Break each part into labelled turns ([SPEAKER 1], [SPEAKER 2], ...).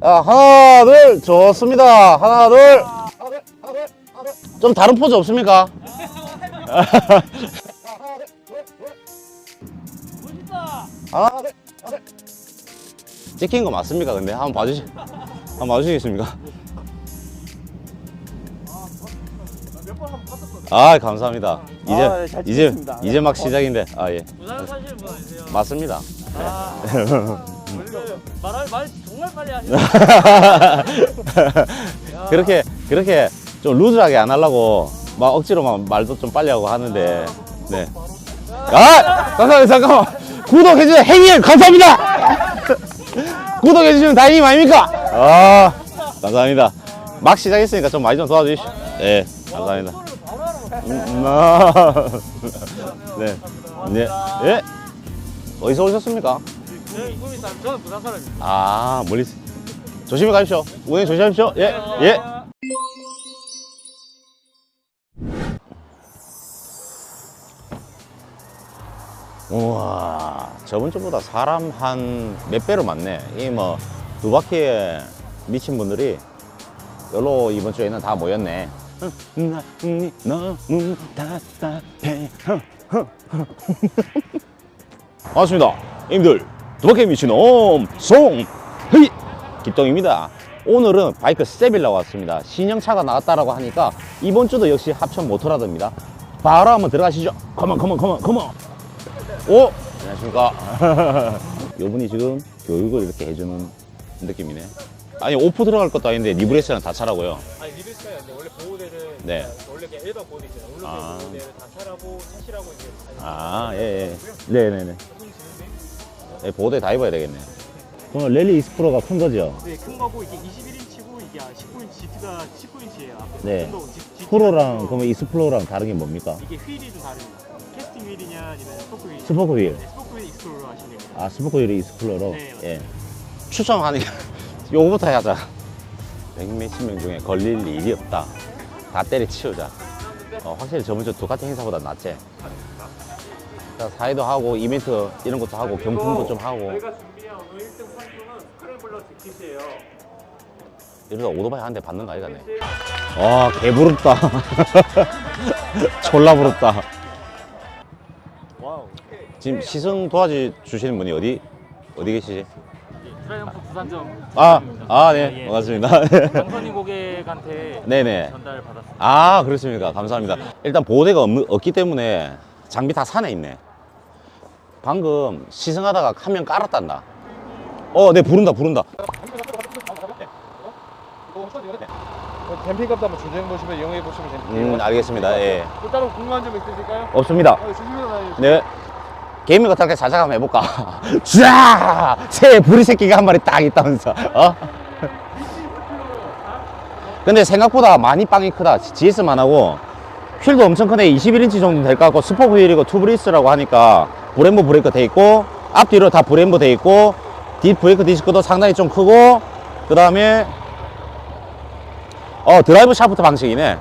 [SPEAKER 1] 아, 하나, 둘, 좋습니다. 하나, 둘. 좀 다른 포즈 없습니까? 하나, 둘, 둘. 찍힌 거 맞습니까? 근데 한번 봐주시, 한번 봐주시겠습니까? 아, 감사합니다. 이제
[SPEAKER 2] 아, 네, 잘
[SPEAKER 1] 이제
[SPEAKER 2] 찍겠습니다.
[SPEAKER 1] 이제 막 시작인데, 아 예,
[SPEAKER 3] 부산 사시는 분 아니세요?
[SPEAKER 1] 맞습니다.
[SPEAKER 3] 아, 말을 말 정말 빨리 하시네.
[SPEAKER 1] 그렇게 그렇게 좀 루즈하게 안 하려고 막 억지로 막 말도 좀 빨리 하고 하는데 네. 아 잠깐만 잠깐만 구독해 주세요 행님 감사합니다. 구독해 주시면 다행이 아닙니까? 아 감사합니다. 막 시작했으니까 좀 많이 좀 도와주십시오. 네 감사합니다. 음, 아, 네. 네. 예. 어디서 오셨습니까?
[SPEAKER 3] 저희 이분이 사람, 저는 부산 사람입니다.
[SPEAKER 1] 아 멀리 조심히 가십시오. 운행 조심하십시오. 예 예. 우와 저번 주보다 사람 한 몇 배로 많네 이 뭐 두 바퀴에 미친 분들이 여기로 이번 주에는 다 모였네 마음이 너무 답답해 반갑습니다 님들 두 바퀴에 미친 옴송 헤이 김동입니다 오늘은 바이크 세빌라고 왔습니다 신형차가 나왔다라고 하니까 이번 주도 역시 합천 모터라드입니다 바로 한번 들어가시죠 컴온 컴온 컴온 컴온 오! 안녕하십니까. 요분이 지금 교육을 이렇게 해주는 느낌이네. 아니, 오프 들어갈 것도 아닌데 리브레스는 다 차라고요.
[SPEAKER 3] 아니, 리뷰스가 아닌데 원래 보호대를
[SPEAKER 1] 네.
[SPEAKER 3] 원래 그냥 일반 보호대 있잖아요. 오른쪽
[SPEAKER 1] 아.
[SPEAKER 3] 보호대를 다 차라고 차시라고 이제
[SPEAKER 1] 아, 예, 예. 네네네. 예, 보호대 다 입어야 되겠네. 오늘 랠리 익스프로가 큰 거죠?
[SPEAKER 3] 네, 큰 거고 이게 21인치고 이게 19인치, GT가 19인치예요. 앞에
[SPEAKER 1] 네. 프로랑, 그러면 익스플로랑 다른 게 뭡니까?
[SPEAKER 3] 이게 휠이 좀 다릅니다. 캐스팅 휠이냐 아니면 스포크 휠.
[SPEAKER 1] 스포크 휠.
[SPEAKER 3] 네, 스포크 휠 익스플로러 하시면 됩니다.
[SPEAKER 1] 아, 스포크 휠이 익스플로러?
[SPEAKER 3] 네, 맞습니다.
[SPEAKER 1] 예. 추첨하니까 요거부터 하자. 백 몇십 명 중에 걸릴 일이 없다. 다 때려치우자. 어, 확실히 저번 주 두카티 행사보다 낫지? 자, 사회도 하고, 이벤트 이런 것도 하고, 경품도 좀 하고.
[SPEAKER 3] 저희가 준비한 오늘 1등 상품은 스크램블러 뒷킷이에요.
[SPEAKER 1] 이러다 오토바이 한 대 받는 거 아니가네. 와, 개부럽다. 졸라 부럽다.
[SPEAKER 3] 와우.
[SPEAKER 1] 지금 시승 도와주 시는 분이 어디, 어디 계시지?
[SPEAKER 3] 트라이언프 부산점.
[SPEAKER 1] 아, 아, 네.
[SPEAKER 3] 예.
[SPEAKER 1] 반갑습니다.
[SPEAKER 3] 강선희 고객한테
[SPEAKER 1] 네네.
[SPEAKER 3] 전달 받았습니다.
[SPEAKER 1] 아, 그렇습니까. 감사합니다. 일단 보호대가 없, 없기 때문에 장비 다 산에 있네. 방금 시승하다가 카면 깔았단다. 어, 네, 부른다, 부른다.
[SPEAKER 2] 캠핑값도 한번 조정해 보시면 이용해 보시면 됩니다.
[SPEAKER 1] 음, 알겠습니다. 예.
[SPEAKER 2] 또 따로 궁금한 점 있으실까요?
[SPEAKER 1] 없습니다.
[SPEAKER 2] 아, 조심해서 다니세요.
[SPEAKER 1] 네. 게이밍 같은 게 살짝 한번 해볼까? 쫙! 새 부리 새끼가 한 마리 딱 있다면서, 어? 근데 생각보다 많이 빵이 크다. GS만 하고, 휠도 엄청 크네. 21인치 정도 될 것 같고, 스포크 휠이고 투브리스라고 하니까, 브레인보 브레이크 돼 있고, 앞뒤로 다 브레인보 돼 있고, 뒷 브레이크 디스크도 상당히 좀 크고, 그 다음에, 어, 드라이브 샤프트 방식이네.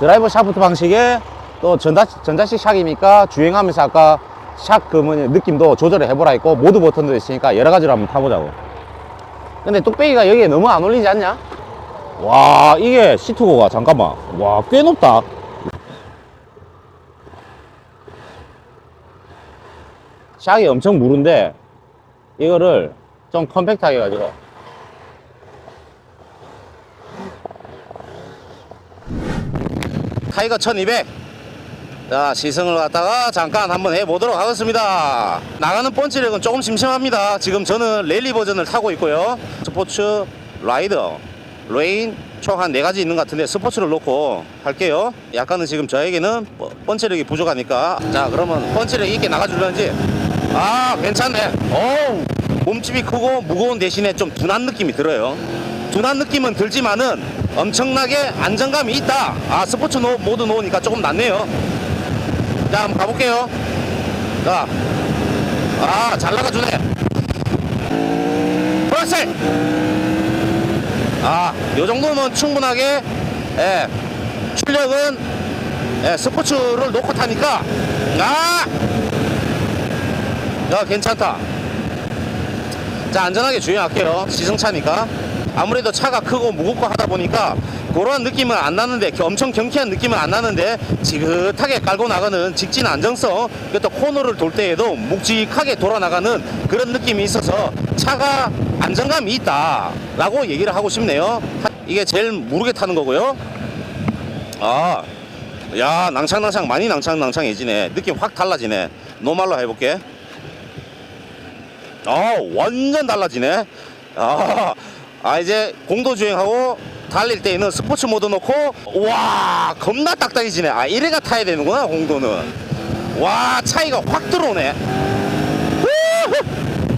[SPEAKER 1] 드라이버 샤프트 방식에 또 전자, 전자식 샥이니까 주행하면서 아까 샥 그 뭐냐 느낌도 조절을 해보라 했고 모드 버튼도 있으니까 여러 가지로 한번 타보자고 근데 뚝배기가 여기에 너무 안 올리지 않냐? 와 이게 시트고가 잠깐만 와 꽤 높다 샥이 엄청 무른데 이거를 좀 컴팩트하게 해가지고. 타이거 1200 자 시승을 갖다가 잠깐 한번 해보도록 하겠습니다. 나가는 펀치력은 조금 심심합니다. 지금 저는 랠리 버전을 타고 있고요. 스포츠 라이더 레인 총 한 네 가지 있는 것 같은데 스포츠를 놓고 할게요. 약간은 지금 저에게는 펀- 펀치력이 부족하니까. 자 그러면 펀치력 있게 나가줄런지. 아 괜찮네. 어우 몸집이 크고 무거운 대신에 좀 둔한 느낌이 들어요. 둔한 느낌은 들지만은 엄청나게 안정감이 있다. 아 스포츠 노- 모드 놓으니까 조금 낫네요. 자 한번 가볼게요. 자 아 잘 나가주네. 그렇지 아 요 정도면 충분하게 예 출력은 예, 스포츠를 놓고 타니까 아! 야, 괜찮다. 자 안전하게 주행할게요. 시승차니까 아무래도 차가 크고 무겁고 하다 보니까 그런 느낌은 안 나는데 엄청 경쾌한 느낌은 안 나는데 지긋하게 깔고 나가는 직진 안정성 그또 코너를 돌 때에도 묵직하게 돌아 나가는 그런 느낌이 있어서 차가 안정감이 있다 라고 얘기를 하고 싶네요. 이게 제일 무르게 타는 거고요. 아, 야 낭창낭창 많이 낭창낭창해지네. 느낌 확 달라지네. 노말로 해볼게. 아 완전 달라지네. 아, 아 이제 공도 주행하고 달릴 때에는 스포츠 모드 놓고 와 겁나 딱딱해지네. 아 이래가 타야 되는구나 공도는. 와 차이가 확 들어오네!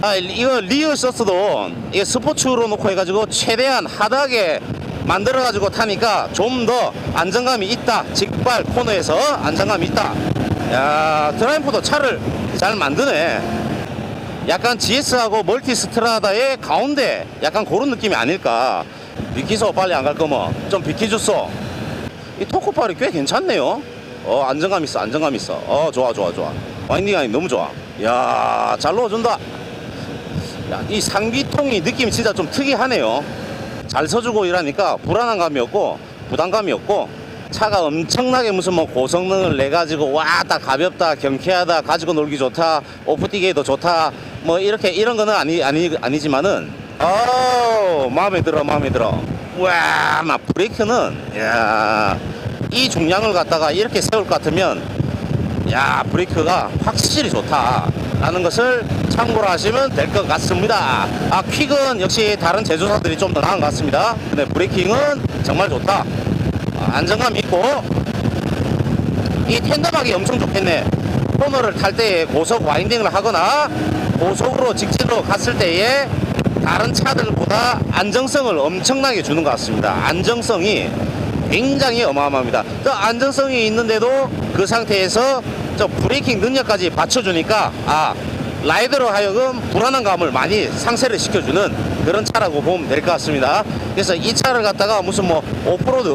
[SPEAKER 1] 아 이거 리어 서스도 이게 스포츠로 놓고 해가지고 최대한 하드하게 만들어 가지고 타니까 좀 더 안정감이 있다. 직발 코너에서 안정감이 있다. 야 드라이브도 차를 잘 만드네 약간 GS하고 멀티 스트라다의 가운데 약간 그런 느낌이 아닐까. 비키소 빨리 안 갈 거면. 좀 비키줬어 이 토코팔이 꽤 괜찮네요. 어 안정감 있어 안정감 있어. 어 좋아 좋아 좋아. 와인딩이 너무 좋아. 야 잘 넣어준다. 야, 이 상비통이 느낌이 진짜 좀 특이하네요. 잘 서주고 이러니까 불안한 감이 없고 부담감이 없고 차가 엄청나게 무슨 뭐 고성능을 내 가지고 와딱 가볍다 경쾌하다 가지고 놀기 좋다 오프티게도 좋다 뭐 이렇게 이런 거는 아니 아니 아니지만은 어 마음에 들어 마음에 들어. 와 막 브레이크는 야이 중량을 갖다가 이렇게 세울 것 같으면 야 브레이크가 확실히 좋다 라는 것을 참고로 하시면 될 것 같습니다. 아 퀵은 역시 다른 제조사들이 좀 더 나은 것 같습니다. 근데 브레이킹은 정말 좋다. 아, 안정감 있고. 이 텐덤하기 엄청 좋겠네. 코너를 탈 때에 고속 와인딩을 하거나 고속으로 직진으로 갔을 때에 다른 차들보다 안정성을 엄청나게 주는 것 같습니다. 안정성이 굉장히 어마어마합니다. 또 안정성이 있는데도 그 상태에서 저 브레이킹 능력까지 받쳐주니까 아 라이더로 하여금 불안한 감을 많이 상쇄를 시켜주는 그런 차라고 보면 될 것 같습니다. 그래서 이 차를 갖다가 무슨 뭐 오프로드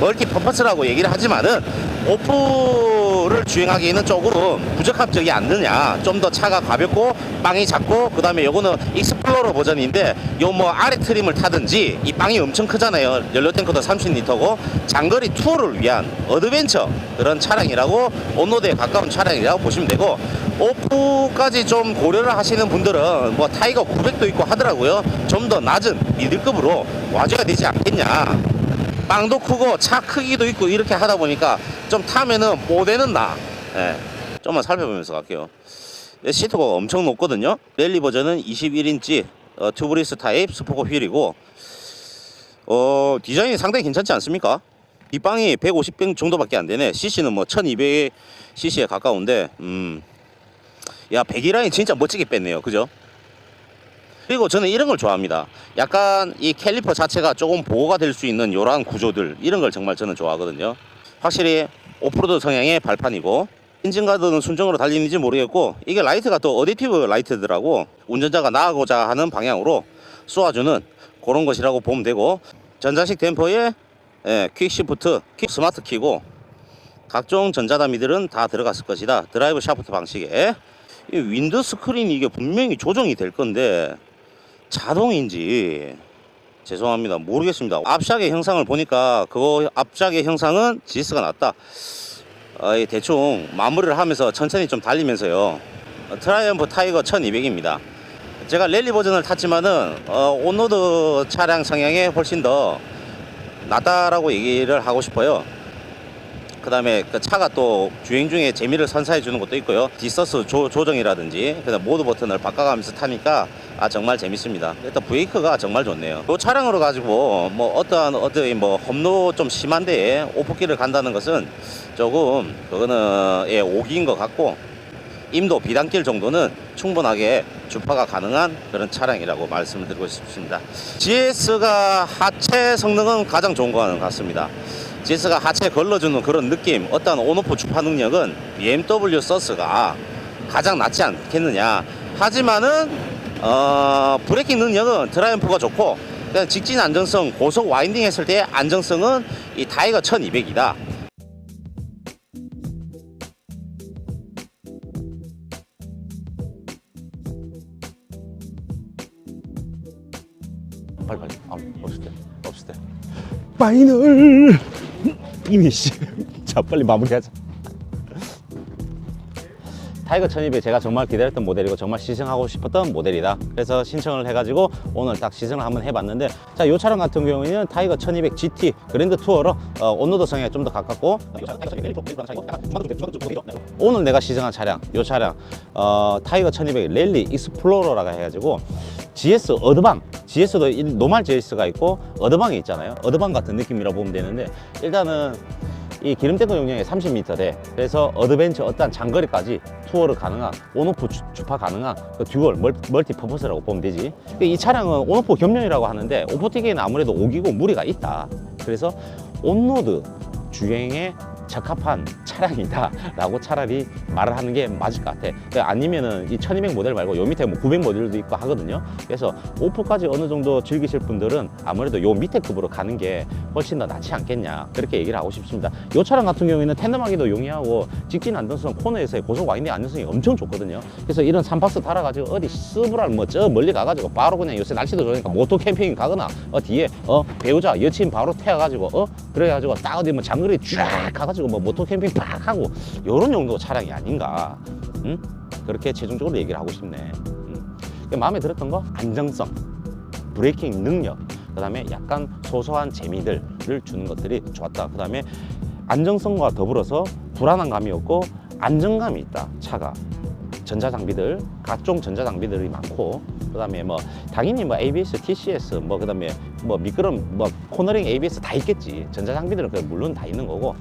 [SPEAKER 1] 멀티 퍼포스라고 얘기를 하지만은 오프를 주행하기에는 조금 부적합적이 않느냐. 좀 더 차가 가볍고 빵이 작고 그 다음에 요거는 익스플로러 버전인데 요 뭐 아래 트림을 타든지 이 빵이 엄청 크잖아요. 연료 탱크도 30리터고 장거리 투어를 위한 어드벤처 그런 차량이라고 온로드에 가까운 차량이라고 보시면 되고 오프까지 좀 고려를 하시는 분들은 뭐 타이거 900도 있고 하더라고요. 좀 더 낮은 미들급으로 와줘야 되지 않겠냐 빵도 크고 차 크기도 있고 이렇게 하다 보니까 좀 타면은 뽀대는 나. 예. 좀만 살펴보면서 갈게요. 예, 시트가 엄청 높거든요. 랠리 버전은 21인치 어, 튜브리스 타입 스포커 휠이고 어, 디자인이 상당히 괜찮지 않습니까? 뒷방이 150평 정도밖에 안 되네. CC는 뭐 1200cc에 가까운데 음. 야, 배기라인 진짜 멋지게 뺐네요. 그죠? 그리고 저는 이런 걸 좋아합니다. 약간 이 캘리퍼 자체가 조금 보호가 될 수 있는 이러한 구조들 이런 걸 정말 저는 좋아하거든요. 확실히 오프로드 성향의 발판이고 인증가드는 순정으로 달리는지 모르겠고 이게 라이트가 또 어디티브 라이트더라고 운전자가 나가고자 하는 방향으로 쏘아주는 그런 것이라고 보면 되고 전자식 댐퍼에 예, 퀵시프트, 퀵 스마트 키고 각종 전자담이들은 다 들어갔을 것이다. 드라이브 샤프트 방식에 이 윈드 스크린이 이게 분명히 조정이 될 건데 자동인지. 죄송합니다. 모르겠습니다. 앞샥의 형상을 보니까 그거 앞샥의 형상은 GS가 낫다. 어, 이 대충 마무리를 하면서 천천히 좀 달리면서요. 어, 트라이언프 타이거 1200입니다. 제가 랠리 버전을 탔지만은 어, 온로드 차량 성향에 훨씬 더 낫다라고 얘기를 하고 싶어요 그 다음에 그 차가 또 주행 중에 재미를 선사해 주는 것도 있고요. 디서스 조, 조정이라든지 그다음 모드 버튼을 바꿔가면서 타니까 아 정말 재밌습니다. 일단 브레이크가 정말 좋네요. 이 차량으로 가지고 뭐 어떠한 어떤 뭐 험로 좀 심한데 오프길을 간다는 것은 조금 그거는 예 오기인 것 같고 임도 비단길 정도는 충분하게 주파가 가능한 그런 차량이라고 말씀을 드리고 싶습니다. GS가 하체 성능은 가장 좋은 것 같습니다 GS가 하체에 걸러주는 그런 느낌 어떤 온오프 주파 능력은 BMW 서스가 가장 낫지 않겠느냐 하지만은 어, 브레이킹 능력은 드라이언프가 좋고 직진 안정성 고속 와인딩 했을 때 안정성은 이 타이거 1200이다 아, 없을 때, 없을 때. 파이널! 이미 씨. 자, 빨리 마무리하자. 타이거 1200 제가 정말 기다렸던 모델이고 정말 시승하고 싶었던 모델이다. 그래서 신청을 해가지고 오늘 딱 시승을 한번 해봤는데 자 이 차량 같은 경우에는 타이거 1200 GT 그랜드 투어로 어, 온로드성에 좀 더 가깝고. 오늘 내가 시승한 차량 이 차량 어, 타이거 1200 랠리 익스플로러라고 해가지고 GS 어드방 GS도 노말 GS가 있고 어드방이 있잖아요. 어드방 같은 느낌이라고 보면 되는데 일단은 이 기름 탱크 용량이 30m대 그래서 어드벤처 어떤 장거리까지 투어를 가능한 온오프 주- 주파 가능한 그 듀얼 멀, 멀티 퍼포스라고 보면 되지. 근데 이 차량은 온오프 겸용이라고 하는데 오프티기에는 아무래도 오기고 무리가 있다. 그래서 온로드 주행에 적합한 차량이다 라고 차라리 말을 하는 게 맞을 것 같아. 그러니까 아니면은 이 1200 모델 말고 요 밑에 뭐 900 모델도 있고 하거든요. 그래서 오프까지 어느 정도 즐기실 분들은 아무래도 요 밑에 급으로 가는 게 훨씬 더 낫지 않겠냐. 그렇게 얘기를 하고 싶습니다. 이 차량 같은 경우에는 텐덤하기도 용이하고 직진 안전성 코너에서의 고속 와인딩 안전성이 엄청 좋거든요. 그래서 이런 삼박스 달아가지고 어디 스브랄 뭐 저 멀리 가가지고 바로 그냥 요새 날씨도 좋으니까 모토 캠핑 가거나 어 뒤에 어 배우자 여친 바로 태워가지고 어 그래가지고 딱 어디 뭐 장거리 쫙 가가지고 뭐 모토 캠핑 팍 하고 요런 정도 차량이 아닌가. 응? 그렇게 최종적으로 얘기를 하고 싶네. 음. 마음에 들었던 거? 안정성 브레이킹 능력 그 다음에 약간 소소한 재미들을 주는 것들이 좋았다. 그 다음에 안정성과 더불어서 불안한 감이 없고 안정감이 있다. 차가. 전자 장비들 각종 전자 장비들이 많고 그 다음에 뭐 당연히 뭐 ABS, TCS 뭐 그 다음에 뭐 미끄럼 뭐 코너링 ABS 다 있겠지. 전자 장비들은 그 물론 다 있는 거고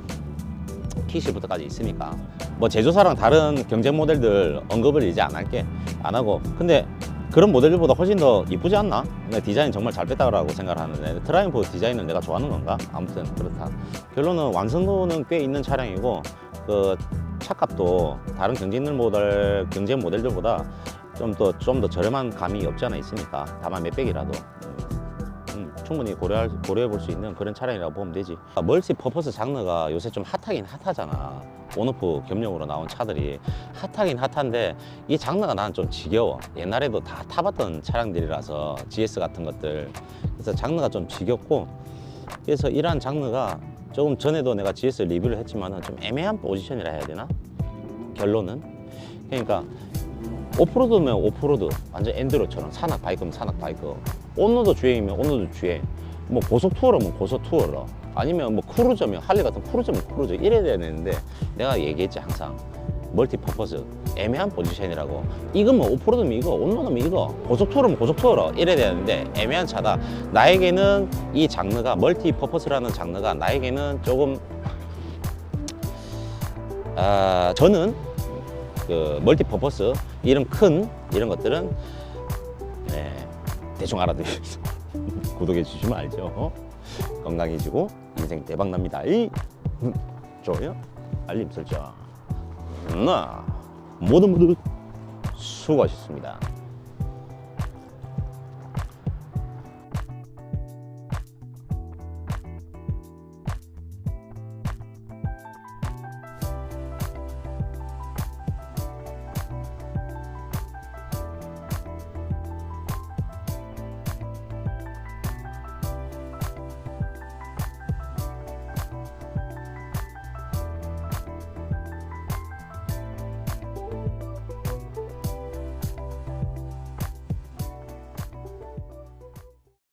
[SPEAKER 1] 키시부터까지 있으니까. 뭐 제조사랑 다른 경쟁 모델들 언급을 이제 안 할게 안 하고. 근데 그런 모델들보다 훨씬 더 이쁘지 않나? 근데 디자인 정말 잘 뺐다고 생각을 하는데 트라이프 디자인은 내가 좋아하는 건가? 아무튼 그렇다. 결론은 완성도는 꽤 있는 차량이고 그 차값도 다른 경쟁들 모델 경쟁 모델들보다 좀 더 좀 더 저렴한 감이 없지 않아 있으니까. 다만 몇백이라도. 음, 충분히 고려할, 고려해 볼 수 있는 그런 차량이라고 보면 되지. 아, 멀티 퍼포스 장르가 요새 좀 핫하긴 핫하잖아. 온오프 겸용으로 나온 차들이 핫하긴 핫한데 이 장르가 나는 좀 지겨워. 옛날에도 다 타봤던 차량들이라서 GS 같은 것들. 그래서 장르가 좀 지겹고 그래서 이러한 장르가 조금 전에도 내가 GS 리뷰를 했지만은 좀 애매한 포지션이라 해야 되나? 결론은 그러니까 오프로드면 오프로드. 완전 엔드로처럼. 산악 바이크면 산악 바이크. 온로드 주행이면 온로드 주행. 뭐 고속 투어러면 고속 투어러 아니면 뭐 크루저면 할리 같은 크루저면 크루저. 이래야 되는데 내가 얘기했지 항상. 멀티 퍼포스. 애매한 포지션이라고. 이건 뭐 오프로드면 이거 온로드면 이거. 고속 투어러면 고속 투어러 이래야 되는데 애매한 차다. 나에게는 이 장르가 멀티 퍼포스라는 장르가 나에게는 조금 아 저는 그 멀티 퍼포스 이런 큰 이런 것들은 네, 대충 알아두셔서 구독해 주시면 알죠. 건강해지고 인생 대박 납니다. 이 음, 좋아요, 알림 설정. 나 모두 모두 수고하셨습니다.